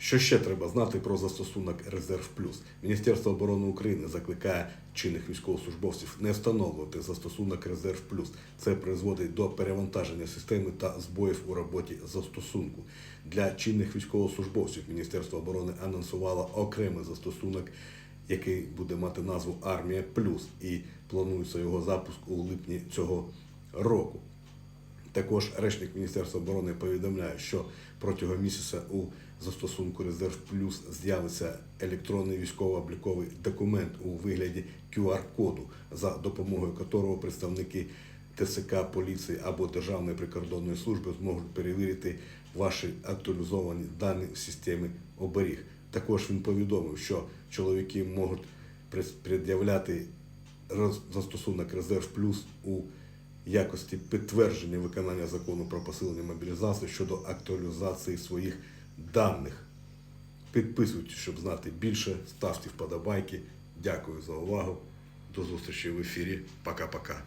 Що ще треба знати про застосунок Резерв Плюс? Міністерство оборони України закликає чинних військовослужбовців не встановлювати застосунок Резерв Плюс. Це призводить до перевантаження системи та збоїв у роботі застосунку. Для чинних військовослужбовців Міністерство оборони анонсувало окремий застосунок, який буде мати назву Армія Плюс, і планується його запуск у липні цього року. Також речник Міністерства оборони повідомляє, що протягом місяця у застосунку Резерв Плюс з'явиться електронний військово-обліковий документ у вигляді QR-коду, за допомогою якого представники ТСК, поліції або Державної прикордонної служби зможуть перевірити ваші актуалізовані дані в системі оберіг. Також він повідомив, що чоловіки можуть пред'являти застосунок Резерв Плюс у якості підтвердження виконання закону про посилення мобілізації щодо актуалізації своїх даних. Підписуйтесь, щоб знати більше, ставте вподобайки. Дякую за увагу. До зустрічі в ефірі. Пока-пока.